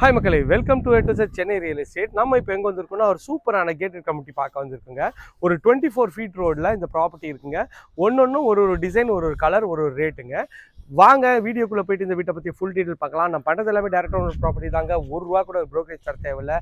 Hi மக்களை welcome to to Chennai real estate நம்ம இப்போ எங்கே வந்திருக்கோம்னா ஒரு சூப்பரான கேட்டட் கமிட்டி பார்க்க வந்திருக்குங்க. ஒரு டுவெண்ட்டி ஃபோர் ஃபீட் ரோடில் இந்த ப்ராப்பர்ட்டி இருக்குங்க. ஒன்று ஒரு ஒரு டிசைன் ஒரு ஒரு கலர் ஒரு ஒரு ரேட்டுங்க வாங்க வீடியோக்குள்ளே போயிட்டு இந்த வீட்டை பற்றி ஃபுல் டீட்டெயில் பார்க்கலாம். நான் பண்ணுறது எல்லாமே டேரக்டாக ஓனர் ப்ராப்பர்ட்டி தாங்க. ஒரு ரூபா கூட ப்ரோக்கரேஜ் தர தேவையில்ல.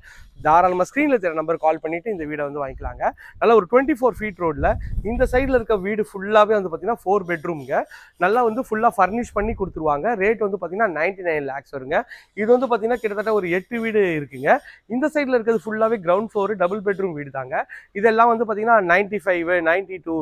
தாராளமாக ஸ்க்ரீனில் தெரிய நம்பர் கால் பண்ணிவிட்டு இந்த வீடை வந்து வாங்கிக்கலாங்க. நல்லா ஒரு டுவெண்ட்டி ஃபோர் ஃபீட் ரோடில் இந்த சைடில் இருக்க வீடு ஃபுல்லாகவே வந்து பார்த்தீங்கன்னா ஃபோர் பெட்ரூம்ங்க நல்லா வந்து ஃபுல்லாக ஃபர்னிஷ் பண்ணி கொடுத்துருவாங்க. ரேட் வந்து பார்த்தீங்கன்னா நைன்டி நைன் லேக்ஸ் வருங்க. இது வந்து பார்த்தீங்கன்னா கிட்டத்தட்ட ஒரு எட்டு வீடு இருக்குங்க. இந்த சைடில் இருக்கிறது ஃபுல்லாகவே கிரவுண்ட் ஃப்ளோர் டபுள் பெட்ரூம் வீடு தாங்க இதெல்லாம் வந்து பார்த்திங்கன்னா நைன்ட்டி ஃபைவ் நைன்ட்டி டூ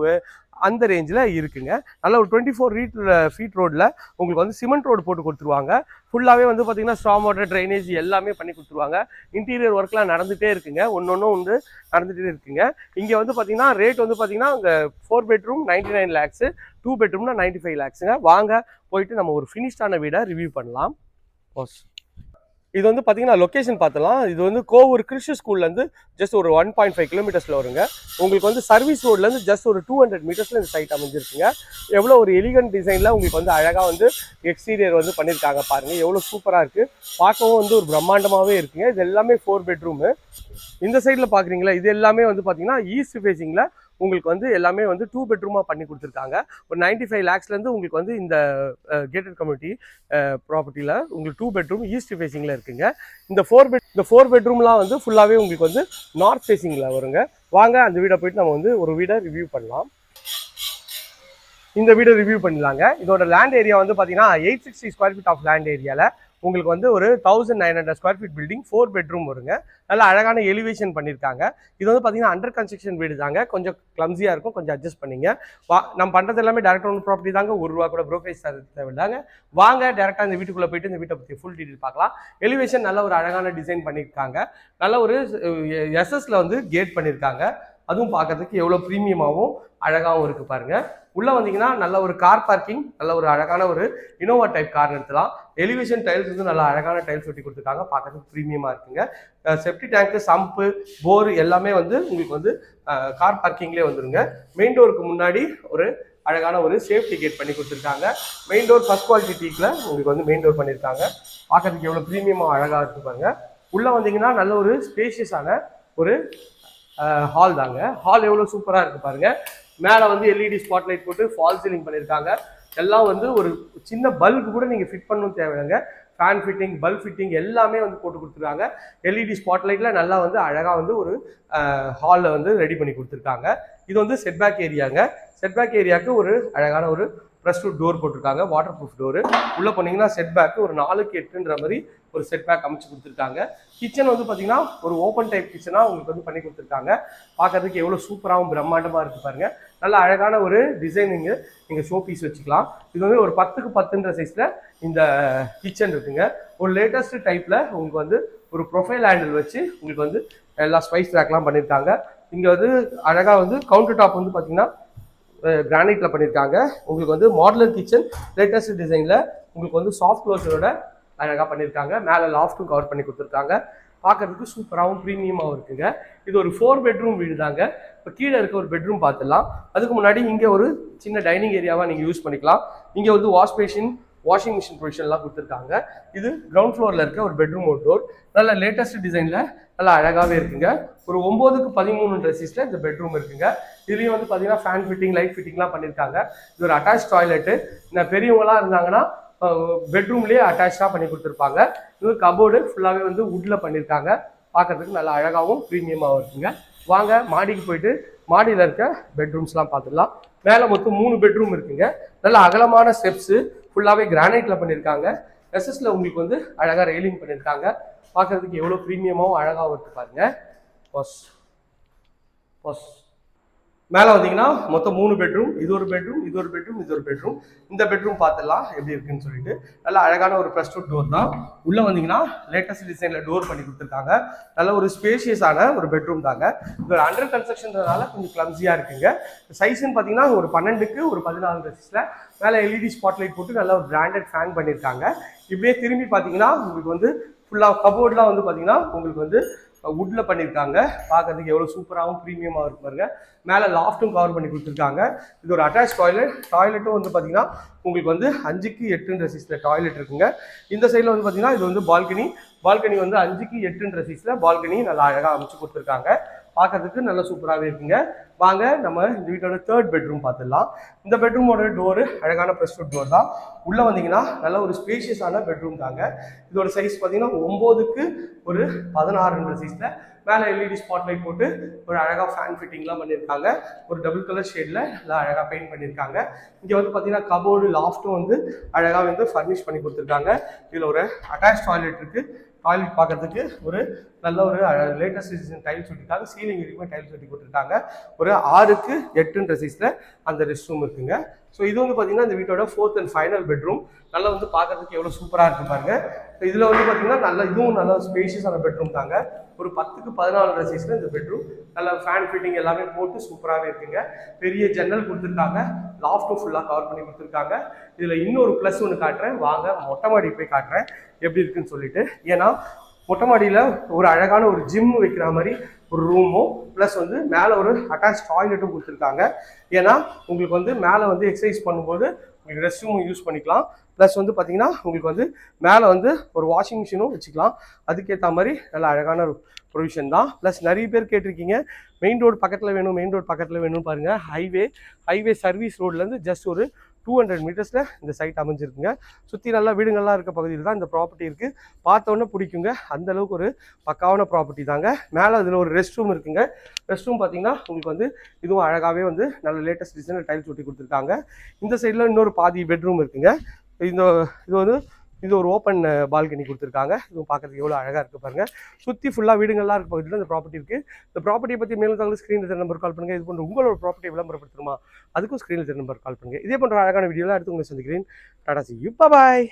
அந்த ரேஞ்சில் இருக்குங்க. நல்ல ஒரு டுவெண்ட்டி ஃபோர் ரீட் ஃபீட் ரோடில் உங்களுக்கு வந்து சிமெண்ட் ரோடு போட்டு கொடுத்துருவாங்க. ஃபுல்லாகவே வந்து பார்த்திங்கன்னா ஸ்ட்ராங் வாட்டர் ட்ரைனேஜ் எல்லாமே பண்ணி கொடுத்துருவாங்க. இன்டீரியர் ஒர்க்லாம் நடந்துகிட்டே இருக்குங்க. ஒன்று ஒன்று வந்து நடந்துகிட்டே இருக்குங்க. இங்கே வந்து பார்த்திங்கன்னா ரேட் வந்து பார்த்தீங்கன்னா அங்கே four bedroom ninety nine lakhs two பெட்ரூம்னா ninety five லேக்ஸுங்க வாங்க போயிட்டு நம்ம ஒரு ஃபினிஷ்டான வீடை ரிவ்யூ பண்ணலாம். ஓஸ் இது வந்து பார்த்தீங்கன்னா லொக்கேஷன் பார்த்தலாம் இது வந்து கோவூர் கிறிஸ்து ஸ்கூல்லேருந்து ஜஸ்ட் ஒரு ஒன் பாயிண்ட் ஃபைவ் கிலோமீட்டர்ஸில் வருங்க. உங்களுக்கு வந்து சர்வீஸ் ரோட்லேருந்து ஜஸ்ட் ஒரு டூ ஹண்ட்ரட் மீட்டர்ஸில் இந்த சைட் அமைஞ்சிருக்குங்க. எவ்வளோ ஒரு எலிகன்ட் டிசைனில் உங்களுக்கு வந்து அழகாக வந்து எக்ஸ்டீரியர் வந்து பண்ணியிருக்காங்க பாருங்கள் எவ்வளோ சூப்பராக இருக்குது பார்க்கவும் வந்து ஒரு பிரம்மாண்டமாகவே இருக்குங்க. இது எல்லாமே ஃபோர் பெட்ரூமு இந்த சைடில் பார்க்குறீங்களா இது எல்லாமே வந்து பார்த்தீங்கன்னா ஈஸ்ட் ஃபேஸிங்கில் உங்களுக்கு வந்து எல்லாமே வந்து டூ பெட்ரூமாக பண்ணி கொடுத்துருக்காங்க. ஒரு நைன்டி ஃபைவ் லேக்ஸ்லேருந்து உங்களுக்கு வந்து இந்த கேட்டட் கம்யூனிட்டி ப்ராப்பர்ட்டியில் உங்களுக்கு டூ பெட்ரூம் ஈஸ்ட் ஃபேஸிங்கில் இருக்குங்க. இந்த ஃபோர் பெட் இந்த ஃபோர் பெட்ரூம்லாம் வந்து ஃபுல்லாகவே உங்களுக்கு வந்து நார்த் ஃபேஸிங்கில் வருங்க. வாங்க அந்த வீடை போயிட்டு நம்ம வந்து ஒரு வீடை ரிவ்யூ பண்ணலாம். இந்த வீடை ரிவ்யூ பண்ணிடலாங்க. இதோட லேண்ட் ஏரியா வந்து பார்த்தீங்கன்னா eight sixty square feet of land ஏரியாவில் உங்களுக்கு வந்து ஒரு thousand nine hundred square feet building four bedroom வருங்க. நல்ல அழகான எலிவேஷன் பண்ணியிருக்காங்க இது வந்து பார்த்தீங்கன்னா அண்டர் கன்ஸ்ட்ரக்ஷன் வீடு தாங்க. கொஞ்சம் கிளம்ஸியாக இருக்கும். கொஞ்சம் அட்ஜஸ்ட் பண்ணிங்க. வா நம்ம பண்ணுறது எல்லாமே டேரக்ட் ஒன் ப்ராப்பர்ட்டி தாங்க. ஒரு ரூபா கூட ப்ரோக்கரேஜ் தேவையில்லாங்க. வாங்க டேரெக்டாக இந்த வீட்டுக்குள்ளே போயிட்டு இந்த வீட்டை பற்றி ஃபுல் டீட்டெயில் பார்க்கலாம். எலிவேஷன் நல்ல ஒரு அழகான டிசைன் பண்ணியிருக்காங்க நல்ல ஒரு எஸ்எஸ்ல வந்து கேட் பண்ணியிருக்காங்க அதுவும் பார்க்கறதுக்கு எவ்வளோ ப்ரீமியமாகவும் அழகாகவும் இருக்குது பாருங்கள் உள்ளே வந்தீங்கன்னா நல்ல ஒரு கார் பார்க்கிங் நல்ல ஒரு அழகான ஒரு இனோவா டைப் கார் நிறுத்தலாம். எலிவேஷன் டைல்ஸ் வந்து நல்லா அழகான டைல்ஸ் ஒட்டி கொடுத்துருக்காங்க. பார்க்கறதுக்கு ப்ரீமியமாக இருக்குங்க. செப்டி டேங்க்கு சம்பு போர் எல்லாமே வந்து உங்களுக்கு வந்து கார் பார்க்கிங்லேயே வந்துருங்க. மெயின் டோருக்கு முன்னாடி ஒரு அழகான ஒரு சேஃப்டி கேட் பண்ணி கொடுத்துருக்காங்க. மெயின் டோர் ஃபஸ்ட் குவாலிட்டி டீக்கில் உங்களுக்கு வந்து மெயின் டோர் பண்ணியிருக்காங்க பார்க்கறதுக்கு எவ்வளோ ப்ரீமியமாக அழகாக இருக்கு பாருங்க. உள்ளே வந்தீங்கன்னா நல்ல ஒரு ஸ்பேஷியஸான ஒரு ஹால் தாங்க. ஹால் எவ்வளோ சூப்பராக இருக்கு பாருங்கள் மேலே வந்து எல்இடி ஸ்பாட்லைட் போட்டு ஃபால் சீலிங் பண்ணியிருக்காங்க எல்லாம் வந்து ஒரு சின்ன பல்பு கூட நீங்கள் ஃபிட் பண்ணணும் தேவையில்லைங்க. ஃபேன் ஃபிட்டிங் பல்ப் ஃபிட்டிங் எல்லாமே வந்து போட்டு கொடுத்துருக்காங்க. எல்இடி ஸ்பாட்லைட்டில் நல்லா வந்து அழகாக வந்து ஒரு ஹாலில் வந்து ரெடி பண்ணி கொடுத்துருக்காங்க. இது வந்து செட்பேக் ஏரியாங்க செட்பேக் ஏரியாவுக்கு ஒரு அழகான ஒரு ப்ரெஸ் டோர் போட்டிருக்காங்க. வாட்டர் ப்ரூஃப் டோரு உள்ளே போனீங்கன்னா செட் ஒரு நாலுக்கு எட்டுன்ற மாதிரி ஒரு செட் பேக் அமைச்சு கொடுத்துருக்காங்க. கிச்சன் வந்து பார்த்தீங்கன்னா ஒரு ஓப்பன் டைப் கிச்சனாக உங்களுக்கு வந்து பண்ணி கொடுத்துருக்காங்க. பார்க்கறதுக்கு எவ்வளோ சூப்பராகவும் பிரம்மாண்டமாக இருக்கு பாருங்க. நல்ல அழகான ஒரு டிசைனிங்கு நீங்கள் ஷோ பீஸ் வச்சுக்கலாம். இது வந்து ஒரு பத்துக்கு பத்துன்ற சைஸில் இந்த கிச்சன் இருக்குங்க. ஒரு லேட்டஸ்ட் டைப்பில் உங்களுக்கு வந்து ஒரு ப்ரொஃபைல் ஹேண்டில் வச்சு உங்களுக்கு வந்து எல்லா ஸ்பைஸ் ரேக்லாம் பண்ணியிருக்காங்க இங்கே வந்து அழகாக வந்து கவுண்டர் டாப் வந்து பார்த்தீங்கன்னா கிரானைட்டில் பண்ணியிருக்காங்க உங்களுக்கு வந்து மாடலர் கிச்சன் லேட்டஸ்ட் டிசைனில் உங்களுக்கு வந்து சாஃப்ட் க்ளோஸரோட அழகாக பண்ணியிருக்காங்க மேலே லாஃப்ட்டும் கவர் பண்ணி கொடுத்துருக்காங்க. பார்க்கறதுக்கு சூப்பராகவும் ப்ரீமியமாகவும் இருக்குங்க. இது ஒரு ஃபோர் பெட்ரூம் வீடு தாங்க இப்போ கீழே இருக்க ஒரு பெட்ரூம் பார்த்துடலாம் அதுக்கு முன்னாடி இங்கே ஒரு சின்ன டைனிங் ஏரியாவாக நீங்கள் யூஸ் பண்ணிக்கலாம். இங்கே வந்து வாஷ் பேஷின் வாஷிங் மிஷின் ப்ரொவிஷன்லாம் கொடுத்துருக்காங்க. இது கிரவுண்ட் ஃப்ளோரில் இருக்க ஒரு பெட்ரூம் ஒரு டோர் நல்ல லேட்டஸ்ட் டிசைனில் நல்லா அழகாகவே இருக்குங்க. ஒரு ஒம்போதுக்கு பதிமூணுன்ற சீஸில் இந்த பெட்ரூம் இருக்குங்க. இதுலேயும் வந்து பார்த்தீங்கன்னா ஃபேன் ஃபிட்டிங் லைட் ஃபிட்டிங்லாம் பண்ணியிருக்காங்க இது ஒரு அட்டாச் டாய்லெட்டு இந்த பெரியவங்களாம் இருந்தாங்கன்னா பெட்ரூம்லேயே அட்டாச்சாக பண்ணி கொடுத்துருப்பாங்க. இது கபோர்டு ஃபுல்லாகவே வந்து வுட்டில் பண்ணியிருக்காங்க. பார்க்கறதுக்கு நல்லா அழகாகவும் ப்ரீமியமாகவும் இருக்குங்க. வாங்க மாடிக்கு போயிட்டு மாடியில் இருக்க பெட்ரூம்ஸ்லாம் பார்த்துடலாம். மேலே மொத்தம் மூணு பெட்ரூம் இருக்குங்க. நல்ல அகலமான ஸ்டெப்ஸு ஃபுல்லாகவே கிரானைட்டில் பண்ணியிருக்காங்க. எஸ்எஸ்ல உங்களுக்கு வந்து அழகாக ரெயிலிங் பண்ணியிருக்காங்க. பார்க்கறதுக்கு எவ்வளோ ப்ரீமியமாகவும் அழகாகவும் இருக்கு பாருங்க. பஸ் பஸ் மேலே வந்தீங்கன்னா மொத்தம் மூணு பெட்ரூம் இது ஒரு பெட்ரூம் இது ஒரு பெட்ரூம் இது ஒரு பெட்ரூம் இந்த பெட்ரூம் பார்த்துடலாம் எப்படி இருக்குன்னு சொல்லிட்டு. நல்ல அழகான ஒரு ப்ளஸ் டூ டோர் தான். உள்ளே வந்தீங்கன்னா லேட்டஸ்ட் டிசைனில் டோர் பண்ணி கொடுத்துருக்காங்க. நல்ல ஒரு ஸ்பேஷியஸான ஒரு பெட்ரூம் தாங்க. இது அண்டர் கன்ஸ்ட்ரக்ஷன்றதுனால கொஞ்சம் கிளம்ஸியாக இருக்குங்க. சைஸ்ன்னு பார்த்தீங்கன்னா ஒரு பன்னெண்டுக்கு ஒரு பதினாலு சைஸில் மேலே எல்இடி ஸ்பாட்லைட் போட்டு நல்லா ஒரு பிராண்டட் ஃபேன் பண்ணியிருக்காங்க. இப்படியே திரும்பி பார்த்தீங்கன்னா உங்களுக்கு வந்து ஃபுல்லாக கபோர்ட்லாம் வந்து பார்த்தீங்கன்னா உங்களுக்கு வந்து வுட்டில் பண்ணியிருக்காங்க பார்க்கறதுக்கு எவ்வளோ சூப்பராகவும் ப்ரீமியமாக இருக்கு பாருங்க. மேலே லாஃப்ட்டும் கவர் பண்ணி கொடுத்துருக்காங்க. இது ஒரு அட்டாச் டாய்லெட் டாய்லெட்டும் வந்து பார்த்தீங்கன்னா உங்களுக்கு வந்து அஞ்சுக்கு எட்டுன்ற சீஸில் டாய்லெட் இருக்குங்க. இந்த சைடில் வந்து பார்த்தீங்கன்னா இது வந்து பால்கனி பால்கனி வந்து அஞ்சுக்கு எட்டுன்ற சீஸில் பால்கனி நல்லா அழகாக அமைச்சு கொடுத்துருக்காங்க. பார்க்கறதுக்கு நல்ல சூப்பராகவே இருக்குங்க. வாங்க நம்ம இந்த வீட்டோட தேர்ட் பெட்ரூம் பார்த்துடலாம் இந்த பெட்ரூமோட டோரு அழகான ப்ரெஸ் டோர் தான். உள்ளே வந்தீங்கன்னா நல்ல ஒரு ஸ்பேஷியஸான பெட்ரூம் தாங்க. இதோட சைஸ் பார்த்தீங்கன்னா ஒம்போதுக்கு ஒரு பதினாறுன்ற சைஸில் மேலே எல்இடி ஸ்பாட்லைட் போட்டு ஒரு அழகாக ஃபேன் ஃபிட்டிங்லாம் பண்ணியிருக்காங்க ஒரு டபுள் கலர் ஷேடில் நல்லா அழகாக பெயிண்ட் பண்ணியிருக்காங்க இங்கே வந்து பார்த்தீங்கன்னா கபோர்டு லாஃப்ட்டும் வந்து அழகாக வந்து ஃபர்னிஷ் பண்ணி கொடுத்துருக்காங்க. இதில் ஒரு அட்டாச் டாய்லெட் இருக்குது டாய்லெட் பார்க்கறதுக்கு ஒரு நல்ல ஒரு லேட்டஸ்ட் டிசைன் டைல்ஸ் ஒட்டிருக்காங்க சீலிங் வரைக்கும் டைல்ஸ் ஒட்டி கொடுத்துருக்காங்க. ஒரு ஆறுக்கு எட்டுன்ற சைஸில் அந்த ரெஸ்ட் ரூம் இருக்குங்க. ஸோ இது வந்து பார்த்தீங்கன்னா இந்த வீட்டோட ஃபோர்த் அண்ட் ஃபைனல் பெட்ரூம் நல்லா வந்து பார்க்கறதுக்கு எவ்வளோ சூப்பராக இருக்கு பாருங்க. இதில் வந்து பார்த்தீங்கன்னா நல்ல இதுவும் நல்ல ஸ்பேஷியஸான பெட்ரூம் தாங்க. ஒரு பத்துக்கு பதினாலு சைஸில் இந்த பெட்ரூம் நல்ல ஃபேன் ஃபிட்டிங் எல்லாமே போட்டு சூப்பராகவே இருக்குங்க. பெரிய ஜன்னல் கொடுத்துருக்காங்க. லாஃப்ட்டும் ஃபுல்லாக கவர் பண்ணி கொடுத்துருக்காங்க. இதில் இன்னொரு ப்ளஸ் ஒன்று காட்டுறேன். வாங்க மொட்டை மாடி போய் காட்டுறேன். எப்படி இருக்குன்னு சொல்லிட்டு. ஏன்னா மொட்டை மாடியில் ஒரு அழகான ஒரு ஜிம் வைக்கிற மாதிரி ஒரு ரூமும் ப்ளஸ் வந்து மேலே ஒரு அட்டாச் டாய்லெட்டும் கொடுத்துருக்காங்க. ஏன்னா உங்களுக்கு வந்து மேலே வந்து எக்ஸசைஸ் பண்ணும்போது உங்களுக்கு ரெஸ்ட் ரூமும் யூஸ் பண்ணிக்கலாம். ப்ளஸ் வந்து பார்த்தீங்கன்னா உங்களுக்கு வந்து மேலே வந்து ஒரு வாஷிங் மிஷினும் வச்சுக்கலாம். அதுக்கேற்ற மாதிரி நல்ல அழகான ஒரு ப்ரொவிஷன் தான். ப்ளஸ் நிறைய பேர் கேட்டிருக்கீங்க மெயின் ரோடு பக்கத்தில் வேணும் மெயின் ரோடு பக்கத்தில் வேணும்னு பாருங்கள் ஹைவே ஹைவே சர்வீஸ் ரோட்லேருந்து ஜஸ்ட் ஒரு டூ ஹண்ட்ரட் மீட்டர்ஸில் இந்த சைட் அமைஞ்சிருக்குங்க. சுற்றி நல்லா வீடுங்கள்லாம் இருக்க பகுதியில் தான் இந்த ப்ராப்பர்ட்டி இருக்குது பார்த்தோன்னே பிடிக்குங்க. அந்தளவுக்கு ஒரு பக்காவான ப்ராப்பர்ட்டி தாங்க. மேலே அதில் ஒரு ரெஸ்ட் ரூம் இருக்குங்க. ரெஸ்ட் ரூம் பார்த்தீங்கன்னா உங்களுக்கு வந்து இதுவும் அழகாகவே வந்து நல்ல லேட்டஸ்ட் டிசைனில் டைல்ஸ் ஒட்டி கொடுத்துருக்காங்க. இந்த சைடில் இன்னொரு பாதி பெட்ரூம் இருக்குங்க. இந்த இது வந்து இது ஒரு ஓப்பன் பால்கனி கொடுத்துருக்காங்க. இதுவும் பார்க்கறதுக்கு எவ்வளோ அழகாக இருக்குது பாருங்கள் சுற்றி ஃபுல்லாக வீடுங்கள்லாம் இருக்க பகுதியில் இந்த ப்ராப்பர்ட்டி இருக்குது இந்த ப்ராப்பர்ட்டியை பற்றி மேலும் தகவல் ஸ்க்ரீனில் நம்பர் கால் பண்ணுங்கள் இது போன்ற உங்களோட ப்ராப்பர்ட்டி விளம்பரப்படுத்தணுமா? அதுக்கும் ஸ்க்ரீனில் நம்பர் கால் பண்ணுங்கள் இதே போன்ற அழகான வீடியோலாம் எடுத்து உங்களை சந்திக்கிறேன். Tata C you bye